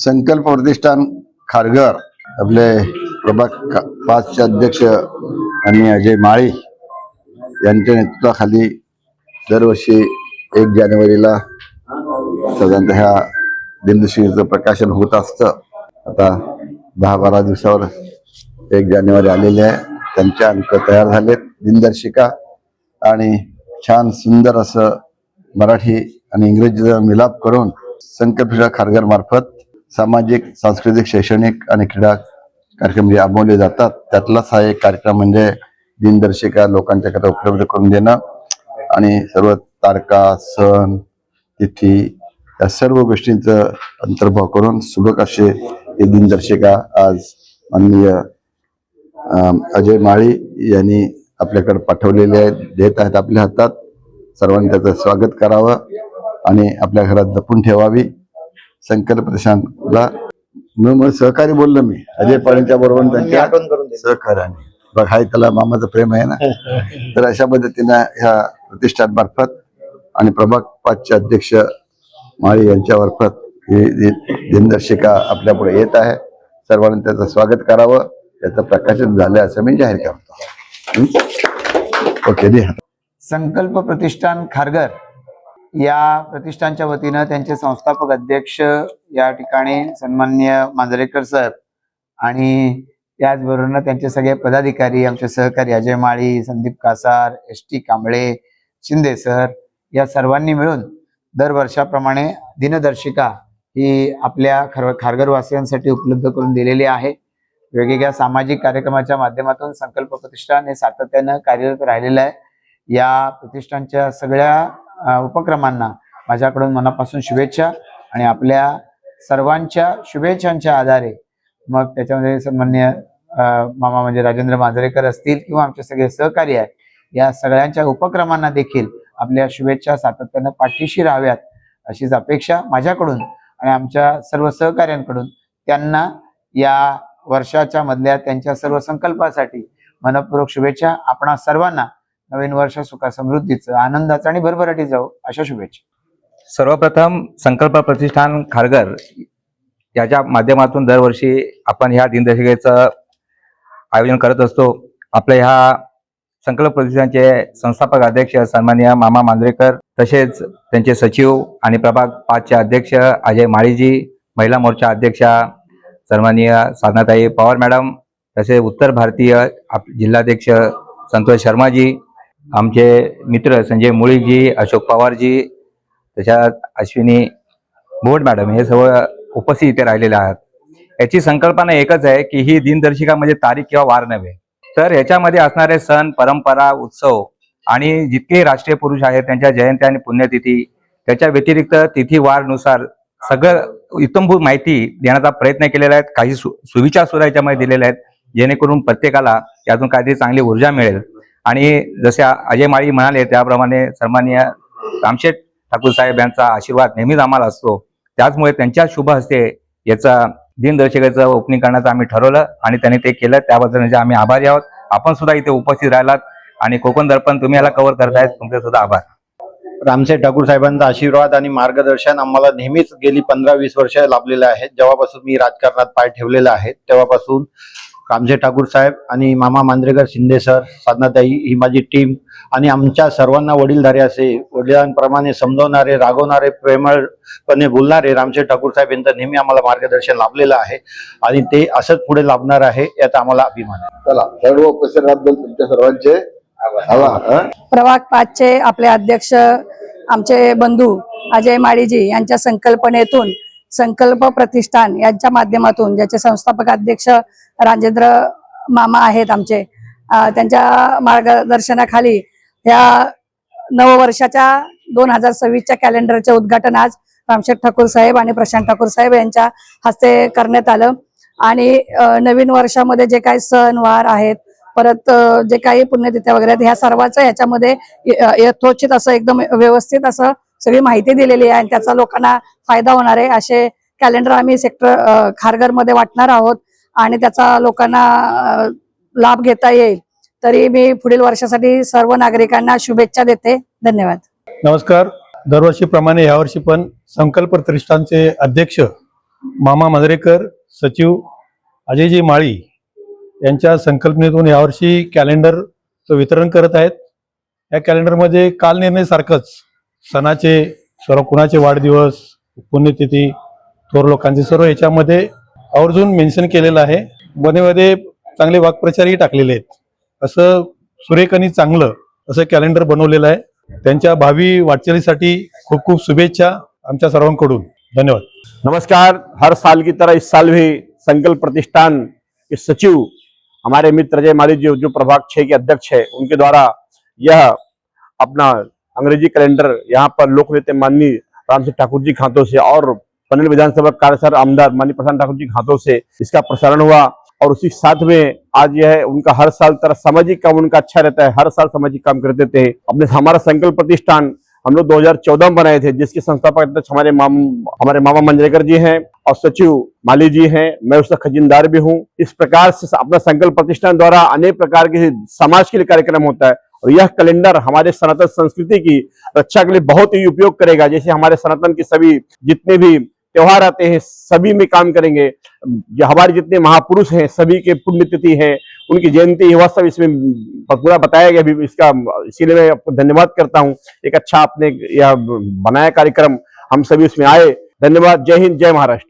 संकल्प प्रतिष्ठान खारघर. आपले प्रभाग पाचचे अध्यक्ष आणि अजय माळी यांच्या नेतृत्वाखाली दरवर्षी एक जानेवारीला साधारणतः ह्या दिनदर्शिकेचं प्रकाशन होत असतं. आता दहा बारा दिवसावर एक जानेवारी आलेली आहे. त्यांचे अंक तयार झालेत. दिनदर्शिका आणि छान सुंदर असं मराठी आणि इंग्रजीचा मिलाप करून संकल्प खारघर मार्फत सामाजिक सांस्कृतिक शैक्षणिक आणि क्रीडा कार्यक्रम जे राबवले जातात त्यातलाच हा एक कार्यक्रम म्हणजे दिनदर्शिका लोकांच्याकडे उपलब्ध करून देणं आणि सर्व तारका सण तिथी या सर्व गोष्टींचं अंतर्भाव करून सुबक असे हे दिनदर्शिका आज माननीय अजय माळी यांनी आपल्याकडे पाठवलेले आहेत देत आहेत आपल्या हातात. सर्वांनी त्याचं स्वागत करावं आणि आपल्या घरात जपून ठेवावी. संकल्प प्रशांतला मग सहकारी बोललो मी. अजय पाळींच्या बरोबर त्यांच्या आठवण करून दे सहकार्याने. बघ हाय त्याला मामाचं प्रेम आहे ना? तर अशा पद्धतीनं ह्या प्रतिष्ठानमार्फत आणि प्रभाग पाचचे अध्यक्ष माळी यांच्या मार्फत ही दिनदर्शिका आपल्या पुढे येत आहे सर्वांनी त्याचं स्वागत करावं त्याचं प्रकाशन झालं असं मी जाहीर करतो? ओके दे. संकल्प प्रतिष्ठान खारघर. या प्रतिष्ठानच्या वतीनं त्यांचे संस्थापक अध्यक्ष या ठिकाणी सन्मान्य मांजरेकर साहेब आणि त्याचबरोबर त्यांचे सगळे पदाधिकारी आमचे सहकारी Ajay Mali Sandeep Kasar S T Kamble Shinde sir या सर्वांनी मिळून दरवर्षाप्रमाणे दिनदर्शिका ही आपल्या खर खारघरवासियांसाठी उपलब्ध करून दिलेली आहे. वेगवेगळ्या सामाजिक कार्यक्रमाच्या माध्यमातून संकल्प प्रतिष्ठान हे सातत्यानं कार्यरत राहिलेलं आहे. या प्रतिष्ठानच्या सगळ्या उपक्रमांना माझ्याकडून मनापासून शुभेच्छा आणि आपल्या सर्वांच्या शुभेच्छांच्या आधारे मग त्याच्यामध्ये सन्मान्य मामा म्हणजे राजेंद्र मांजरेकर असतील किंवा आमचे सगळे सहकारी आहेत या सगळ्यांच्या उपक्रमांना देखील आपल्या शुभेच्छा सातत्यानं पाठीशी राहाव्यात अशीच अपेक्षा माझ्याकडून आणि आमच्या सर्व सहकार्यांकडून त्यांना या वर्षाच्या मधल्या त्यांच्या सर्व संकल्पासाठी मनपूर्वक शुभेच्छा आपणा सर्वांना नवीन वर्ष सुखा समृद्धीचं आनंदाचं आणि भरभराटी जाऊ अशा शुभेच्छा. सर्वप्रथम संकल्प प्रतिष्ठान खारघर याच्या माध्यमातून दरवर्षी आपण ह्या दिनदर्शिकेचं आयोजन करत असतो. आपल्या ह्या संकल्प प्रतिष्ठानचे संस्थापक अध्यक्ष सन्मान्य मामा मांजरेकर तसेच त्यांचे सचिव आणि प्रभाग पाचचे अध्यक्ष अजय माळीजी महिला मोर्चा अध्यक्षा सन्माननीय साधनाताई पवार मॅडम तसेच उत्तर भारतीय आप जिल्हाध्यक्ष संतोष शर्माजी आमचे मित्र संजय मुळीजी अशोक पवारजी त्याच्यात अश्विनी भोट मॅडम हे सर्व उपस्थित इथे राहिलेले आहात. याची संकल्पना एकच आहे की ही दिनदर्शिका म्हणजे तारीख किंवा वार नव्हे. तर याच्यामध्ये असणारे सण परंपरा उत्सव आणि जितके राष्ट्रीय पुरुष आहेत त्यांच्या जयंती आणि पुण्यतिथी त्याच्या व्यतिरिक्त तिथी वारनुसार सगळं इतंभूत माहिती देण्याचा प्रयत्न केलेला आहे. काही सु सुविचार सुद्धा याच्यामध्ये दिलेले आहेत. जेणेकरून प्रत्येकाला यातून काहीतरी चांगली ऊर्जा मिळेल. आणि जसे अजय माळी म्हणाले त्याप्रमाणे सन्मान्य रामशेठ ठाकूर साहेब यांचा आशीर्वाद नेहमीच आम्हाला असतो. त्याचमुळे त्यांच्या शुभ हस्ते याचा दिनदर्शिकेचं ओपनिंग करण्याचं आम्ही ठरवलं आणि त्यांनी ते केलं. त्याबद्दल म्हणजे आम्ही आभारी आहोत. आपण सुद्धा इथे उपस्थित राहिलात आणि कोकण दर्पण तुम्ही याला कव्हर करतायत. तुमचे सुद्धा आभार. रामसाहेब ठाकूर साहेबांचा आशीर्वाद आणि मार्गदर्शन आम्हाला नेहमीच गेली पंधरा वीस वर्ष लाभलेलं आहे जेव्हापासून मी राजकारणात पाय ठेवलेला आहे तेव्हापासून रामसाहेब ठाकूर साहेब आणि मामा मांजरेकर शिंदे सर साधनाताई ही माझी टीम आणि आमच्या सर्वांना वडीलधारे असे वडिलांप्रमाणे समजवणारे रागवणारे प्रेमळपणे बोलणारे रामसाहेब ठाकूर साहेब यांचं नेहमी आम्हाला मार्गदर्शन लाभलेलं आहे आणि ते असंच पुढे लाभणार आहे याचा आम्हाला अभिमान आहे चला सर्व तुमच्या सर्वांचे? प्रभाग पाचचे आपले अध्यक्ष आमचे बंधू अजय माळीजी यांच्या संकल्पनेतून संकल्प प्रतिष्ठान यांच्या माध्यमातून ज्याचे संस्थापक अध्यक्ष राजेंद्र मामा आहेत आमचे त्यांच्या मार्गदर्शनाखाली ह्या नववर्षाच्या दोन हजार सव्वीसच्या कॅलेंडरचे उद्घाटन आज रामशेठ ठाकूर साहेब आणि प्रशांत ठाकूर साहेब यांच्या हस्ते करण्यात आलं. आणि नवीन वर्षामध्ये जे काही सणवार आहेत परत जे काही पुण्यतिथ्या वगैरे आहेत ह्या सर्वांचं ह्याच्यामध्ये यथोचित असं एकदम व्यवस्थित असं सगळी माहिती दिलेली आहे आणि त्याचा लोकांना फायदा होणार आहे. असे कॅलेंडर आम्ही सेक्टर खारघरमध्ये वाटणार आहोत आणि त्याचा लोकांना लाभ घेता येईल. तरी मी पुढील वर्षासाठी सर्व नागरिकांना शुभेच्छा देते. धन्यवाद. नमस्कार. दरवर्षीप्रमाणे यावर्षी पण संकल्प प्रतिष्ठानचे अध्यक्ष मामा मांजरेकर सचिव अजयजी माळी यांच्या संकल्पनेतून यावर्षी कॅलेंडरचं वितरण करत आहेत. या कॅलेंडरमध्ये काल निर्णयसारखंच सणाचे सर्व कुणाचे वाढदिवस पुण्यतिथी थोर लोकांचे सर्व याच्यामध्ये आवर्जून मेन्शन केलेलं आहे. मध्ये चांगले वाक्प्रचारही टाकलेले आहेत. असं सुरेख आणि चांगलं असं कॅलेंडर बनवलेलं आहे. त्यांच्या भावी वाटचालीसाठी खूप खूप शुभेच्छा आमच्या सर्वांकडून. धन्यवाद. नमस्कार. हर साल की तरह इस साल भी संकल्प प्रतिष्ठान के सचिव हमारे मित्र जय माली जी जो प्रभाग छह के अध्यक्ष है उनके द्वारा यह अपना अंग्रेज़ी कैलेंडर, यहाँ पर लोक नेता माननीय राम सिंह ठाकुर जी खातों से और पनवेल विधानसभा कार्यसर आमदार माननीय प्रशांत ठाकुर जी खातों से इसका प्रसारण हुआ। और उसी साथ में आज यह उनका हर साल तरह सामाजिक काम उनका अच्छा रहता है, हर साल सामाजिक काम करते थे अपने हमारा संकल्प प्रतिष्ठान हम लोग 2014 में बनाए थे, जिसके संस्थापक अध्यक्ष हमारे माम, हमारे मामा मंजरेकर जी हैं और सचिव माली जी हैं। मैं उसका खजीनदार भी हूँ। इस प्रकार से अपना संकल्प प्रतिष्ठान द्वारा अनेक प्रकार के समाज के लिए कार्यक्रम होता है। और यह कैलेंडर हमारे सनातन संस्कृति की रक्षा के लिए बहुत ही उपयोग करेगा। जैसे हमारे सनातन के सभी जितने भी त्योहार आते हैं, सभी में काम करेंगे। हमारे जितने महापुरुष हैं, सभी के पुण्यतिथि है, उनकी जयंती वह सब इसमें पूरा बताया गया। भी इसका इसीलिए मैं आपको धन्यवाद करता हूँ। एक अच्छा आपने यह बनाया कार्यक्रम, हम सभी उसमें आए। धन्यवाद। जय हिंद, जय महाराष्ट्र।